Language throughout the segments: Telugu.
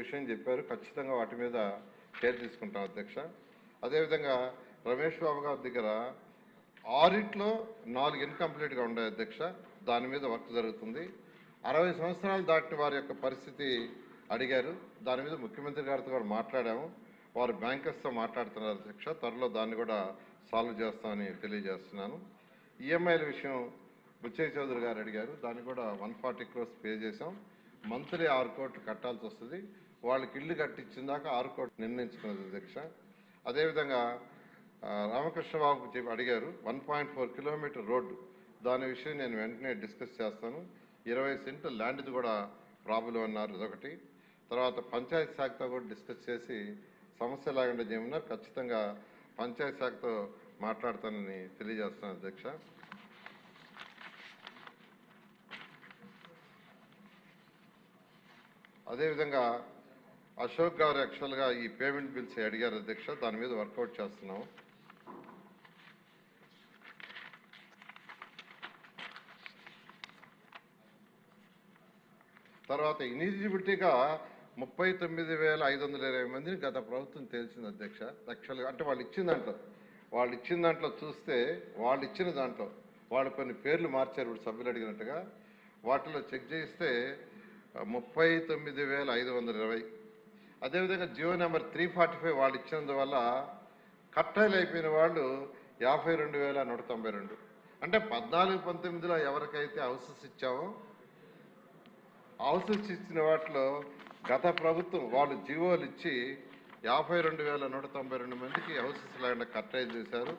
విషయం చెప్పారు. ఖచ్చితంగా వాటి మీద కేర్ తీసుకుంటాం అధ్యక్ష. అదేవిధంగా రమేష్ బాబు గారి దగ్గర ఆడిట్లో నాలుగు ఇన్కంప్లీట్గా ఉండే అధ్యక్ష. దాని మీద వర్క్ జరుగుతుంది. అరవై సంవత్సరాలు దాటిన వారి యొక్క పరిస్థితి అడిగారు. దాని మీద ముఖ్యమంత్రి గారితో కూడా మాట్లాడాము. వారు బ్యాంకర్స్తో మాట్లాడుతున్నారు అధ్యక్ష. త్వరలో దాన్ని కూడా సాల్వ్ చేస్తామని తెలియజేస్తున్నాను. ఈఎంఐల విషయం బుచ్చయ్య చౌదరి గారు అడిగారు. దాన్ని కూడా వన్ ఫార్టీ క్రోర్స్ పే చేసాం మంత్లీ ఆరు కోట్లు కట్టాల్సి వస్తుంది. వాళ్ళకి ఇల్లు కట్టించిందాక ఆరు కోట్లు నిర్ణయించుకున్నది అధ్యక్ష. అదేవిధంగా ఆ, రామకృష్ణ బాబు చెప్పి అడిగారు one point four kilometre road. దాని విషయం నేను వెంటనే డిస్కస్ చేస్తాను. ఇరవై సెంట్లు ల్యాండ్ది కూడా ప్రాబ్లం అన్నారు ఇదొకటి. తర్వాత పంచాయతీ శాఖతో కూడా డిస్కస్ చేసి సమస్య లేకుండా చేయమన్నారు ఖచ్చితంగా పంచాయతీ శాఖతో మాట్లాడతానని తెలియజేస్తున్నాను అధ్యక్ష. అదేవిధంగా అశోక్ గారు యాక్చువల్గా ఈ పేమెంట్ బిల్స్ అడిగారు అధ్యక్ష దాని మీద వర్కౌట్ చేస్తున్నాం తర్వాత ఇనిజిబిలిటీగా ముప్పై తొమ్మిది వేల ఐదు వందల ఇరవై మందిని గత ప్రభుత్వం తెలిసింది అధ్యక్ష. యాక్చువల్గా అంటే వాళ్ళు ఇచ్చిన దాంట్లో వాళ్ళు ఇచ్చిన దాంట్లో చూస్తే వాళ్ళు ఇచ్చిన దాంట్లో వాళ్ళు కొన్ని పేర్లు మార్చారు ఇప్పుడు సభ్యులు అడిగినట్టుగా. వాటిలో చెక్ చేస్తే ముప్పై తొమ్మిది వేల ఐదు వందల ఇరవై అదేవిధంగా Jio number three forty five వాళ్ళు ఇచ్చినందువల్ల కట్టాయిలు అయిపోయిన వాళ్ళు యాభై రెండు వేల నూట తొంభై రెండు. అంటే పద్నాలుగు పంతొమ్మిదిలో ఎవరికైతే హౌసెస్ ఇచ్చామో హౌసెస్ ఇచ్చిన వాటిలో గత ప్రభుత్వం వాళ్ళు జీవోలు ఇచ్చి యాభై రెండు వేల నూట తొంభై రెండు మందికి హౌసెస్ లేకుండా కట్టైజ్ చేశారు.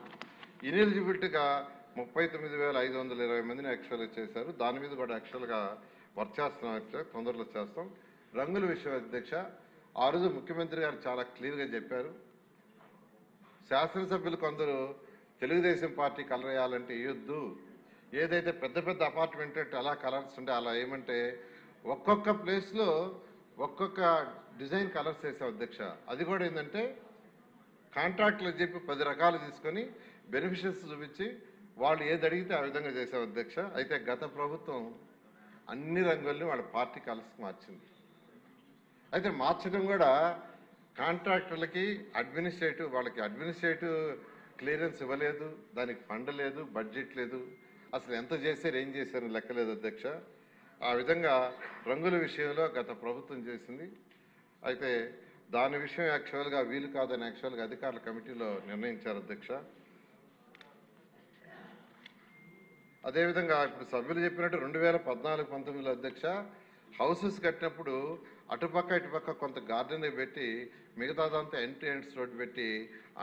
ఇనెలిజిబిలిటీగా ముప్పై తొమ్మిది వేల ఐదు వందల ఇరవై మందిని యాక్చువల్గా చేశారు. దాని మీద కూడా యాక్చువల్గా వర్క్ చేస్తున్నాం తొందరలో చేస్తాం. రంగుల విషయం అధ్యక్ష ఆ రోజు ముఖ్యమంత్రి గారు చాలా క్లియర్గా చెప్పారు. శాసనసభ్యులు కొందరు తెలుగుదేశం పార్టీ కలర్ వేయాలంటే ఏదైతే పెద్ద పెద్ద అపార్ట్మెంట్ అలా కలర్స్ ఉంటే అలా ఏమంటే ఒక్కొక్క ప్లేస్లో ఒక్కొక్క డిజైన్ కలర్స్ వేసాం అధ్యక్ష. అది కూడా ఏంటంటే కాంట్రాక్ట్లు చెప్పి పది రకాలు తీసుకొని బెనిఫిషియర్స్ చూపించి వాళ్ళు ఏది అడిగితే ఆ విధంగా చేసాం అధ్యక్ష. అయితే గత ప్రభుత్వం అన్ని రంగుల్ని వాళ్ళ పార్టీ కలర్స్ మార్చింది. అయితే మార్చడం కూడా కాంట్రాక్టర్లకి అడ్మినిస్ట్రేటివ్ వాళ్ళకి అడ్మినిస్ట్రేటివ్ క్లియరెన్స్ ఇవ్వలేదు దానికి ఫండ్ లేదు బడ్జెట్ లేదు. అసలు ఎంత చేశారు ఏం చేశారు లెక్కలేదు అధ్యక్ష. ఆ విధంగా రంగుల విషయంలో గత ప్రభుత్వం చేసింది. అయితే దాని విషయం యాక్చువల్గా వీలు కాదని యాక్చువల్గా అధికారుల కమిటీలో నిర్ణయించారు అధ్యక్ష. అదేవిధంగా ఇప్పుడు సభ్యులు చెప్పినట్టు రెండు వేల పద్నాలుగు పంతొమ్మిదిలో అధ్యక్ష హౌసెస్ కట్టినప్పుడు అటుపక్క ఇటుపక్క కొంత గార్డెన్ పెట్టి మిగతాదంతా ఎంట్రీ ఎంట్స్ రోడ్ పెట్టి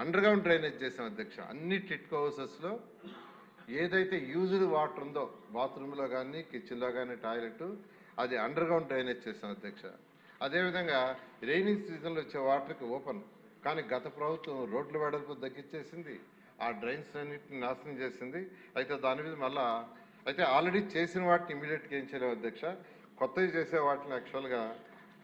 అండర్ గ్రౌండ్ డ్రైనేజ్ చేసాం అధ్యక్ష. అన్ని టిట్కో హౌసెస్లో ఏదైతే యూజ్డ్ వాటర్ ఉందో బాత్రూంలో కానీ కిచెన్లో కానీ టాయిలెట్ అది అండర్ గ్రౌండ్ డ్రైనేజ్ చేసాం అధ్యక్ష. అదేవిధంగా రైనింగ్ సీజన్లో వచ్చే వాటర్కి ఓపెన్. కానీ గత ప్రభుత్వం రోడ్ల వెడల్పు తగ్గించేసింది. ఆ డ్రైన్స్ అన్నింటిని నాశనం చేసింది. అయితే దాని మీద మళ్ళా అయితే ఆల్రెడీ చేసిన వాటిని ఇమీడియట్గా ఏం చేయలేము అధ్యక్ష. కొత్తవి చేసే వాటిని యాక్చువల్గా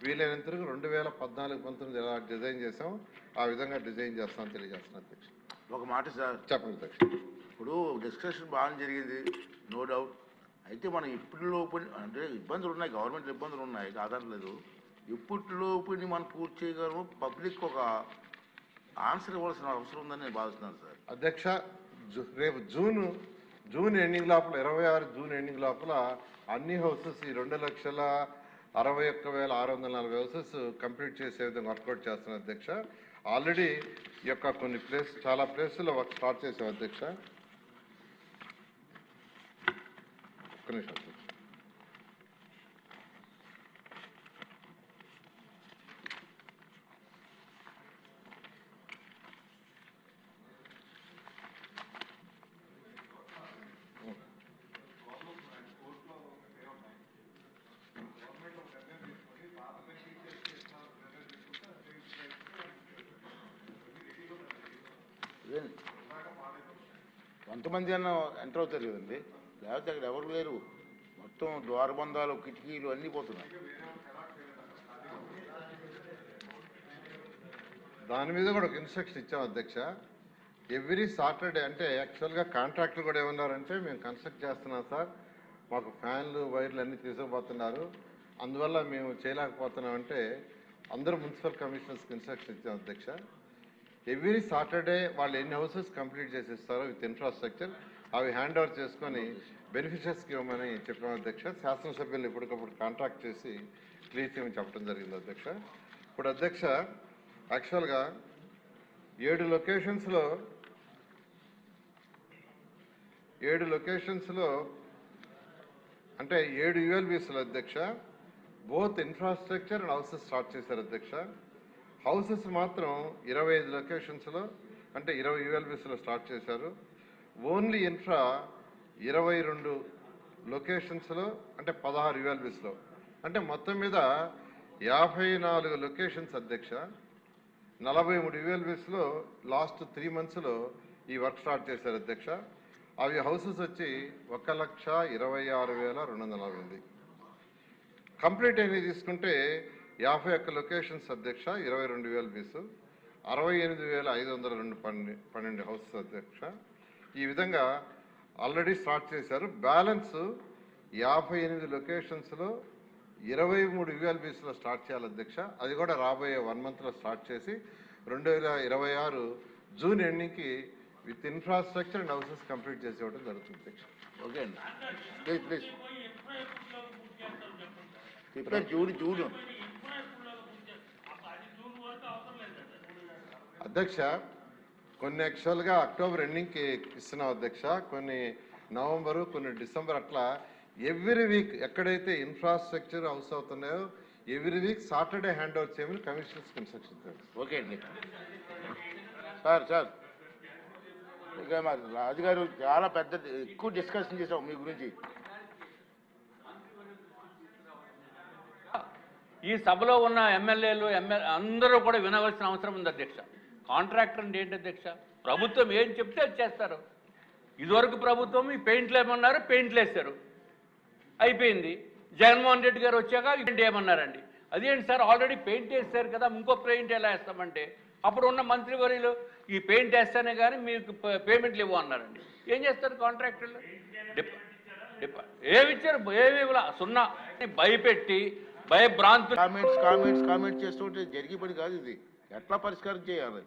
వీలైనంత వరకు రెండు వేల పద్నాలుగు పంతొమ్మిది ఎలా డిజైన్ చేసాం ఆ విధంగా డిజైన్ చేస్తామని తెలియజేస్తున్నాను అధ్యక్ష ఒక మాట సార్. చెప్పండి అధ్యక్ష ఇప్పుడు డిస్కషన్ బాగా జరిగింది నో డౌట్. అయితే మనం ఇప్పటిలోపు అంటే ఇబ్బందులు ఉన్నాయి గవర్నమెంట్ ఇబ్బందులు ఉన్నాయి కాదనలేదు. ఇప్పటిలోపుని మనం పూర్తి చేయగలము పబ్లిక్ ఒక ఆన్సర్ ఇవ్వాల్సిన అవసరం ఉందని నేను భావిస్తున్నాను సార్. అధ్యక్ష జూ- రేపు జూన్ జూన్ ఎండింగ్ లోపల ఇరవై ఆరు జూన్ ఎండింగ్ లోపల అన్ని హౌసెస్ ఈ రెండు లక్షల అరవై ఒక్క వేల ఆరు వందల నలభై హౌసెస్ కంప్లీట్ చేసే విధంగా వర్కౌట్ చేస్తున్న అధ్యక్ష. ఆల్రెడీ ఈ యొక్క కొన్ని ప్లేస్ చాలా ప్లేసుల్లో వర్క్ స్టార్ట్ చేసాం అధ్యక్ష. ఒక్క నిమిషం అధ్యక్ష. ఇదేంటి? ఎంతమంది అన్న ఎంటర్ అవుతారు కదండి. లేకపోతే అక్కడ ఎవరు లేరు. మొత్తం ద్వారబంధాలు కిటికీలు అన్నీ పోతున్నాయి. దాని మీద కూడా ఒక ఇన్స్ట్రక్షన్ ఇచ్చాం అధ్యక్ష. ఎవ్రీ సాటర్డే అంటే యాక్చువల్గా కాంట్రాక్టర్ కూడా ఏమన్నారంటే మేము కన్స్ట్రక్ట్ చేస్తున్నాం సార్. మాకు ఫ్యాన్లు వైర్లు అన్నీ తీసుకుపోతున్నారు. అందువల్ల మేము చేయలేకపోతున్నాం. అంటే అందరూ మున్సిపల్ కమిషనర్స్కి ఇన్స్ట్రక్షన్ ఇచ్చాం అధ్యక్ష. ఎవ్రీ సాటర్డే వాళ్ళు ఎన్ని హౌసెస్ కంప్లీట్ చేసిస్తారో విత్ ఇన్ఫ్రాస్ట్రక్చర్ అవి హ్యాండ్ ఓవర్ చేసుకొని బెనిఫిషియర్స్కి ఇవ్వమని చెప్పిన అధ్యక్ష శాసనసభ్యులు ఇప్పటికప్పుడు కాంట్రాక్ట్ చేసి క్లియర్ చేయమని చెప్పడం జరిగింది అధ్యక్ష. ఇప్పుడు అధ్యక్ష యాక్చువల్గా ఏడు లొకేషన్స్లో ఏడు లొకేషన్స్లో అంటే ఏడు యుఎల్బీస్లో అధ్యక్ష both infrastructure and houses start చేశారు అధ్యక్ష. హౌసెస్ మాత్రం ఇరవై ఐదు లొకేషన్స్లో అంటే ఇరవై యుఎల్బీస్లో స్టార్ట్ చేశారు. ఓన్లీ ఇన్ఫ్రా ఇరవై రెండు లొకేషన్స్లో అంటే పదహారు యుఎల్బీస్లో అంటే మొత్తం మీద యాభై నాలుగు లొకేషన్స్ అధ్యక్ష. నలభై మూడు యుఎల్బీస్లో లాస్ట్ త్రీ మంత్స్లో ఈ వర్క్ స్టార్ట్ చేశారు అధ్యక్ష. అవి హౌసెస్ వచ్చి ఒక లక్ష ఇరవై ఆరు వేల రెండు వందల ఎనిమిది. కంప్లీట్ అయినవి తీసుకుంటే యాభై ఒక్క లొకేషన్స్ అధ్యక్ష ఇరవై రెండు వేల బీసు అరవై ఎనిమిది వేల ఐదు వందల రెండు పన్నెండు పన్నెండు హౌసెస్ అధ్యక్ష. ఈ విధంగా ఆల్రెడీ స్టార్ట్ చేశారు. బ్యాలెన్స్ యాభై ఎనిమిది లొకేషన్స్లో ఇరవై మూడు యూఎల్బీస్లో స్టార్ట్ చేయాలి అధ్యక్ష. అది కూడా రాబోయే వన్ మంత్లో స్టార్ట్ చేసి రెండు వేల ఇరవై ఆరు June ఎండింగ్కి with infrastructure and houses complete చేసి ఇవ్వడం జరుగుతుంది అధ్యక్ష. ఓకే అండి. ప్లీజ్ ప్లీజ్ జూన్ జూన్ అధ్యక్ష కొన్ని యాక్చువల్గా అక్టోబర్ ఎండింగ్కి ఇస్తున్నాం అధ్యక్ష కొన్ని నవంబరు కొన్ని డిసెంబర్ అట్లా ఎవ్రీ వీక్ ఎక్కడైతే ఇన్ఫ్రాస్ట్రక్చర్ హౌస్ అవుతున్నాయో every week Saturday hand over చేయమని కమిషనర్స్ ఇన్స్ట్రక్షన్ ఇచ్చారు ఓకే అండి. సార్ సార్ ఇక మరి రాజుగారు చాలా పెద్ద ఎక్కువ డిస్కషన్ చేసాం మీ గురించి. ఈ సభలో ఉన్న ఎమ్మెల్యేలు ఎమ్మెల్యే అందరూ కూడా వినవలసిన అవసరం ఉంది అధ్యక్ష. కాంట్రాక్టర్ అంటే ఏంటి అధ్యక్ష? ప్రభుత్వం ఏం చెప్తే అది చేస్తారు. ఇదివరకు ప్రభుత్వం ఈ పెయింట్లు ఏమన్నారు పెయింట్లు వేస్తారు అయిపోయింది. జగన్మోహన్ రెడ్డి గారు వచ్చాక పెయింట్ ఏమన్నారండి అదేంటి సార్ ఆల్రెడీ పెయింట్ వేస్తారు కదా ఇంకో పెయింట్ ఎలా వేస్తామంటే? అప్పుడు ఉన్న మంత్రివర్యులు ఈ పెయింట్ వేస్తేనే కానీ మీకు పేమెంట్లు ఇవ్వు అన్నారండి. ఏం చేస్తారు కాంట్రాక్టర్లు? డిప ఏమి ఇచ్చారు? ఏమి ఇవ్వలా? సున్నా. భయపెట్టి భయభ్రాంతి కామెంట్స్ కామెంట్స్ కామెంట్స్ చేస్తుంటే జరిగే పని కాదు ఇది. ఎట్లా పరిష్కారం చేయాలి?